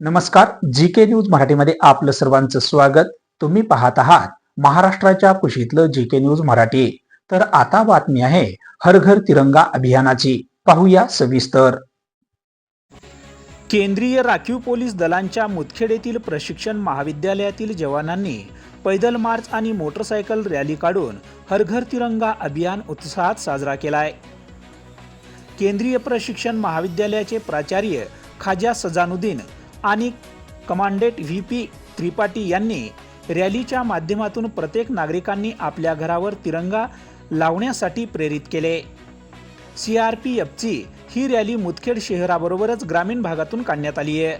नमस्कार जी के न्यूज मराठीमध्ये आपलं सर्वांचं स्वागत. तुम्ही पाहत आहात महाराष्ट्राच्या कुशीतलं जी के न्यूज मराठी. तर आता बातमी आहे हर घर तिरंगा अभियानाची. पाहूया सविस्तर. केंद्रीय राखीव पोलीस दलांच्या मुदखेड येथील प्रशिक्षण महाविद्यालयातील जवानांनी पैदल मार्च आणि मोटरसायकल रॅली काढून हर घर तिरंगा अभियान उत्साहात साजरा केलाय. केंद्रीय प्रशिक्षण महाविद्यालयाचे प्राचार्य खाजा सजानुद्दीन आणि कमांडेंट व्ही पी त्रिपाठी यांनी रॅलीच्या माध्यमातून प्रत्येक नागरिकांनी आपल्या घरावर तिरंगा लावण्यासाठी प्रेरित केले. सी आर पी एफची ही रॅली मुदखेड शहराबरोबरच ग्रामीण भागातून काढण्यात आली आहे.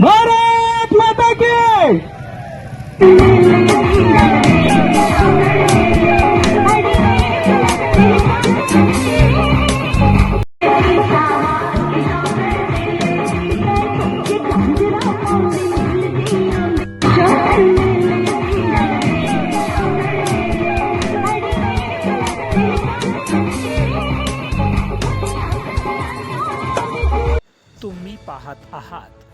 भारत माता की तुम्ही पाहत आहात